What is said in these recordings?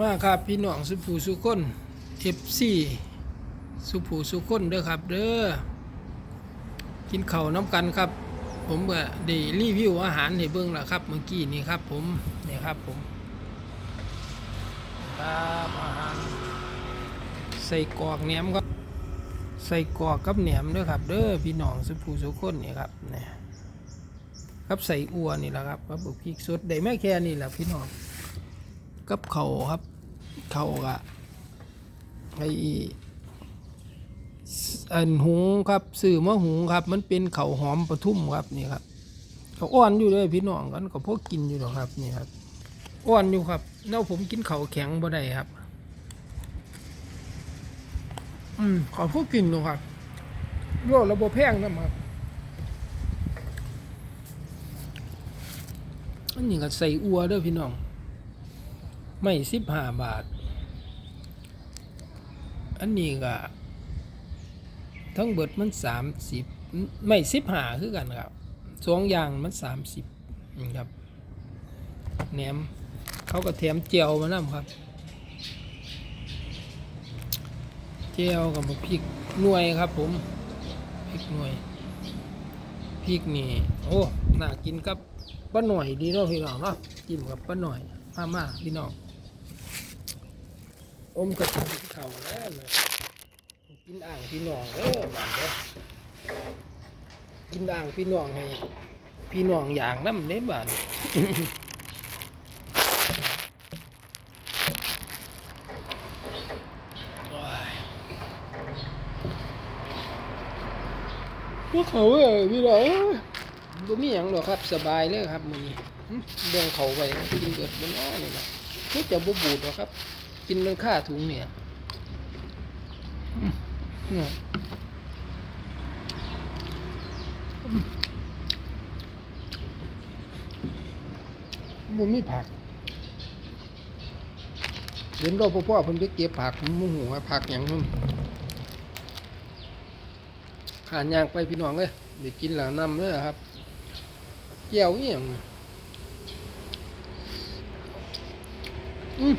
มาครับพี่น้องสุภูสุคนเอฟซีสุภูสุคนเด้อครับเด้อกินข้าวน้ำกันครับ ผมก็ได้รีวิวอาหารให้เบิ่งล้วครับ เมื่อกี้นี่ครับ ผมนี่ครับผมครับอาหารใส่กอกแหนมครับใส่กอกกับแหนมเด้อครับ เด้อพี่น้องสุภูสุคนนี่ครับเนี่ยครับใส่อัวนี่แหละครับกับบุกพริกสดได้แม่แค่นี่แหละพี่น้อง กับเขาครับ เขาวกะไออันหงครับสื่อมะหงครับ มันเป็นเขาหอมปทุ่มครับนี่ครับเขาอ่อนอยู่เลยพี่น้องกันก็พวกกินอยู่หรอครับนี่ครับอ่อนอยู่ครับเน่าผมกินเขาแข็งบ่ได้ครับ อืมขอพวกกินหนูครับโลระบบแพงนะครับอันนี้ก็ใส่อัวเด้อพี่น้อง ไม่สิบห้าบาท อันนี้ก็ทั้งเบิดมันสามสิบไม่สิบห้าคือกันครับสองอย่างมันสามสิบครับแหนมเขาก็แถมเจียวมานํครับเจียวกับพริกหน่วยครับผมพริกหน่วยพริกนี่โอ้น่ากินกับป้าหน่อยดีเนาะพี่น้องเนาะกินกับป้าหน่อยมามาพี่น้อง อมกระถิ่นเข่าแล้วเลยกินอ่างพี่น้องเออมันเด้อกินอ่างพี่น้องให้พี่น้องอย่างน้ำเด้บ้านพวกเขาเอ้ยพี่น้องเอ้ยบ่มีหยังหรอกครับสบายเลยครับมื้อนี้หึแบ่งเขาไว้กินเกิดบนอ้อนี่นะนี่จะบ่บูดหรอกครับ กินมันค่าถุงเนี่ยมเนี่ยมันมีผัก เห็นเราพ่อเพิ่นไปเก็บผักมุ่งหัวผักอย่างนั้นขานยางไปพี่น้องเลยเดี๋ยวกินหลังน้ำเลยครับเจียวอหย่างอืม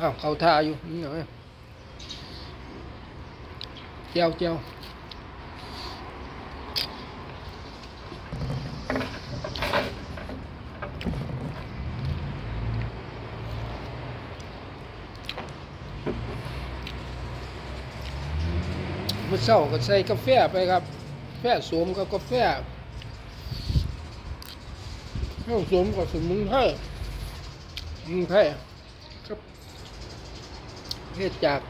อ้าวเขาทาอยู่นี่หน่อยเจียวเจียวเมื่อเช้าก็ใส่กาแฟไปครับแฟสวมกับกาแฟข้วสวมกับสมุนไพรสมุนไพร เฮ็ดจาก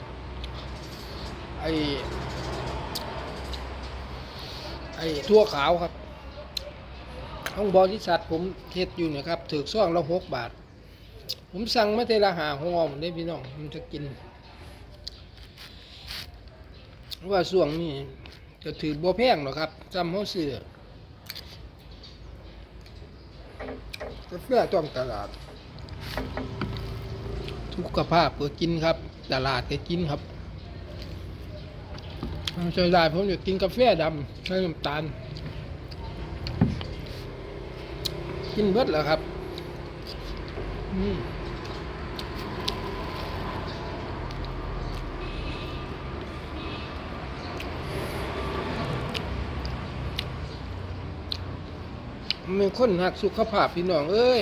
ไอ้ไอ้ทั่วขาวครับ ห้องบริษัทผมเฮ็ดอยู่เนี่ยครับถือซ่องละหกบาท ผมสั่งมาเทละหาหอมได้พี่น้องผมจะกิน ว่าส่วงนี้จะถือบ่แพงหรอกครับจำเขาซื้อกาแฟต้องตลาด สุขภาพก็กินครับ ตลาดก็กินครับใช่ได้ผมอยากกินกาแฟดำใช้น้ำตาล กินเบิดแล้วครับอืมมันคนหักสุขภาพพี่น้องเอ้ย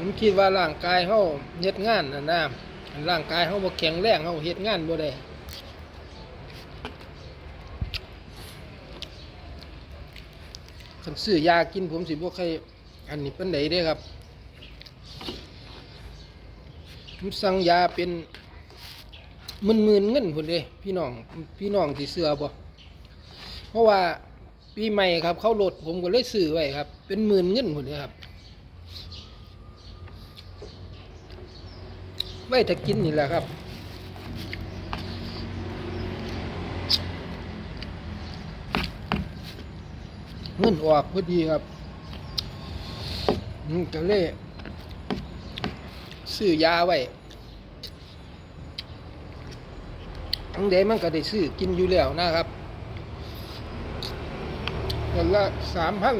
ผมคิดว่าร่างกายเขาเฮ็ดงานนะนะร่างกายเขาบ่แข็งแรงเขาเฮ็ดงานบ่ได้คันซื้อยากินผมสิบ่เคยอันนี้เปานใดเด้ครับผมสั่งยาเป็นหมื่นๆเงินพุ่นเด้พี่น้องพี่น้องสิเชื่อบ่เพราะว่าปีใหม่ครับ เขาลดผมก็เลยซื้อไว้ครับ เป็นหมื่นเงินพุ่นเด้ครับ ไว้ถ้ากินนี่แหละครับเงินออกพอดีครับอืมก็เลยซื้อยาไว้ทั้งเดมันก็ได้ซื้อกินอยู่แล้วนะครับเดือนละสามพัน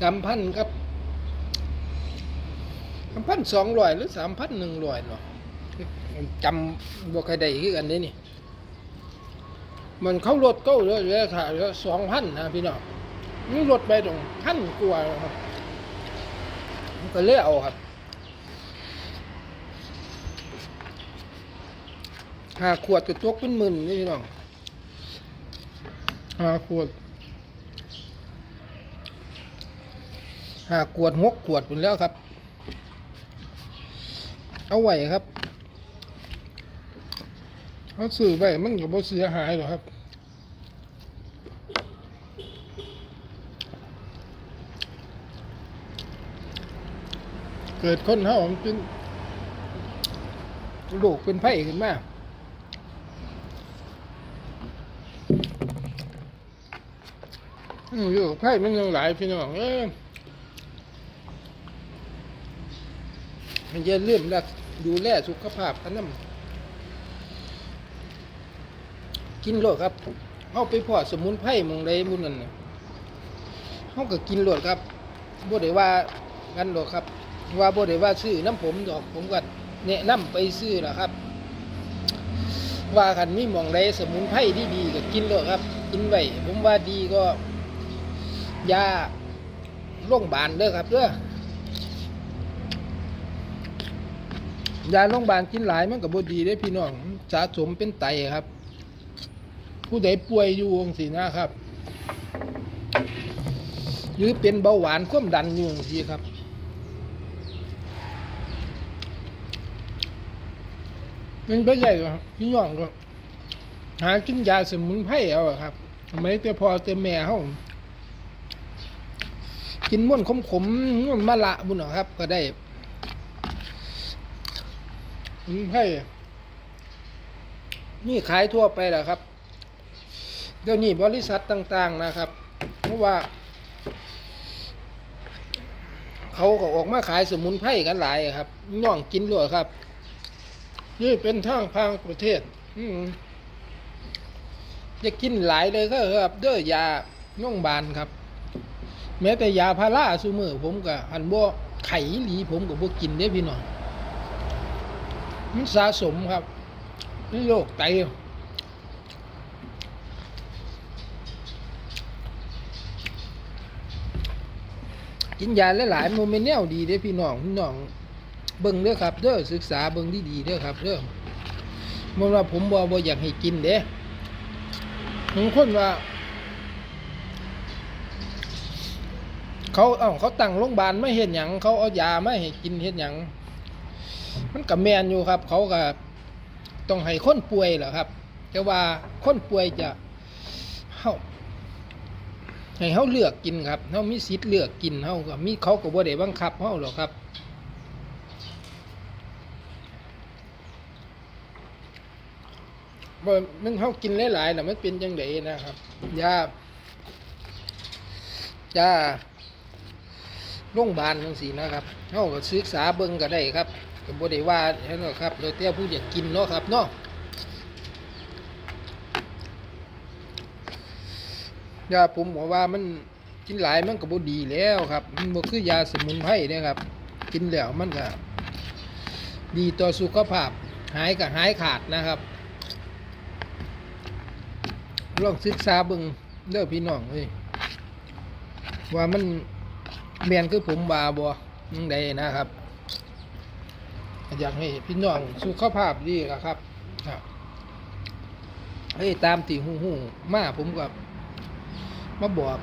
สามพันครับ พันสองร้อยหรือสามพันหนึ่งร้อยเนาะจำบ่ใครได้คือกันเด้นี่ มันเข้ารถก็เลยเลยค่ะสองพันนะพี่น้องนี่รถไปตรงพันกว่าครับก็เลยเอาครับห้าขวดก็ตกเป็นหมื่นนี่พี่น้องห้าขวดห้าขวดหกขวดเป็นแล้วครับ เอาไว้ครับเขาซื้อไว้มันก็บ่เสียหายหรอกครับเกิดคนเฮามันเป็นลูกเป็นไผ่ขึ้นมาอือยู่ไผ่มันยังหลายพี่น้องเอ้ยมันจะเลื่อมรัก ดูแลสุขภาพกันน้ำกินโลดครับเอาไปพอสมุนไพรมองใดมุนนั่นเขาก็กินโลดครับบ่ได้ว่ากันหรอกครับ ว่าบ่ได้ว่าซื้อน้ำผมดอกผมก็แนะนำไปซื้อล่ะครับ ว่าคันมีมองใดสมุนไพรที่ดีก็กินโลดครับ กินไว้ผมว่าดีก็ยาโรงพยาบาลเด้อครับเด้อ ยาโรงพยาบาลกินหลายมันก็บ่ดีเด้พี่น้องสะสมเป็นไตครับ ผู้ใดป่วยอยู่จังซี่นะครับ หรือเป็นเบาหวานความดันอยู่จังซี่ครับมันไม่ใหญ่หรอกพี่น้องก็หากินยาสมุนไพรเอาครับไมแต่พอแต่แม่เขากินม่วนขมขมๆม่วนมะละบุญหรอครับ ก็ได้ มุนไพรนี่ขายทั่วไปแหละครับ เดี๋ยวนี้บริษัทต่าง ๆ นะครับ เพราะว่า เขาก็ออกมาขายสมุนไพรกันหลายครับน้องกินด้วยครับ นี่เป็นทางพางประเทศ อืจะกินหลายเลยก็ครับเด้อยาโรงบาลครับ แม้แต่ยาพาราซูมือผมก็อันบ่ไข่หลีผมก็บ่กินเด้พี่น้อง มันสะสมครับโรคไตกินยาหลายๆโมเมนแนวดีเด้พี่น้องพี่น้องเบิ่งเด้อครับเด้อศึกษาเบิ่งดีๆเด้อครับเด้อมันว่าผมบ่บ่อยากให้กินเด้บางคนว่า เขาเอ้าเขาตั้งโรงพยาบาลไม่เห็นหยังเขาเอายาไม่ให้กินเห็นหยัง มันกับแมนอยู่ครับ เขาก็ต้องให้คนป่วยแหละครับ แต่ว่าคนป่วยจะเฮาให้เขาเลือกกินครับเขามีสิทธิ์เลือกกินเขาก็มีเขาก็บ่ได้บังคับเขาหรอกครับบ่มันเขากินหลายๆนะมันเป็นจังไดนะครับยายาโรงพยาบาลจังซี่นะครับเขาก็ศึกษาเบิ่งก็ได้ครับ ก็บ่ได้ว่าแค่นั้นครับแล้วแต่ผู้อยากกินเนาะครับเนาะยาผมบอกว่ามันกินหลายมันก็บ่ดีแล้วครับ มันบ่คือยาสมุนไพรนะครับ กินแล้วมันก็ดีต่อสุขภาพ หายก็หายขาดนะครับลองศึกษาเบิ่งเด้อพี่น้องเอ้ยว่ามันแมนคือผมบาบ่ยังใดนะครับ อยากให้พี่น้องสุขภาพดีละครับครับเฮ้ยตามที่หูหูมาผมกับมาบอก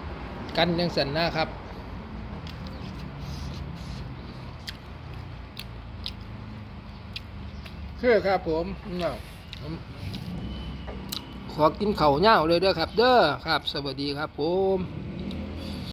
กันยังสันนะครับคือครับผมเนาะขอกินเข่าเหย้าเลยเด้อครับ เด้อครับ สวัสดีครับผม